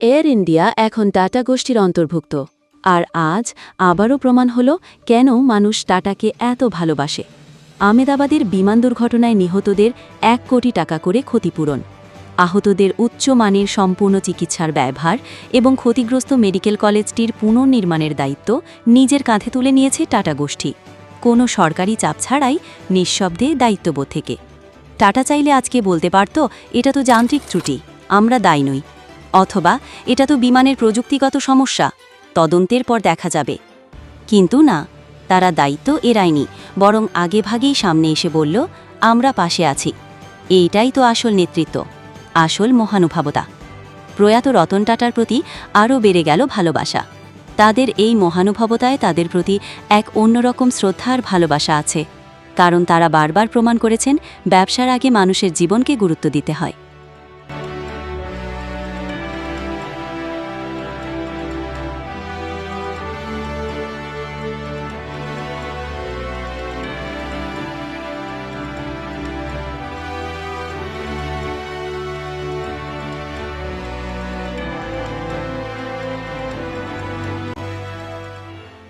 Air India এখন tata গোষ্ঠীর অন্তর্ভুক্ত। আর আজ আবারও প্রমাণ হল কেন মানুষ টাটাকে এত ভালোবাসে। আমেদাবাদের বিমান দুর্ঘটনায় নিহতদের এক কোটি টাকা করে ক্ষতিপূরণ। আহতদের উচ্চমানের সম্পূর্ণ চিকিৎসার ব্যবহার এবং ক্ষতিগ্রস্ত মেডিকেল কলেজটির পুনর্নির্মাণের দায়িত্ব নিজের কাঁধে তুলে নিয়েছে টাটা গোষ্ঠী। কোনো সরকারি চাপ ছাড়াই নিঃশব্দে দায়িত্ববোধ থেকে। টাটা চাইলে আজকে বলতে পারত, এটা তো যান্ত্রিক ত্রুটি, আমরা দায় নই। অথবা এটা তো বিমানের প্রযুক্তিগত সমস্যা, তদন্তের পর দেখা যাবে। কিন্তু না, তারা দায়িত্ব এড়ায়নি, বরং আগেভাগেই সামনে এসে বলল, আমরা পাশে আছি। এইটাই তো আসল নেতৃত্ব, আসল মহানুভবতা। প্রয়াত রতন টাটার প্রতি আরও বেড়ে গেল ভালোবাসা। তাদের এই মহানুভবতায় তাদের প্রতি এক অন্যরকম শ্রদ্ধার ভালোবাসা আছে, কারণ তারা বারবার প্রমাণ করেছেন, ব্যবসার আগে মানুষের জীবনকে গুরুত্ব দিতে হয়।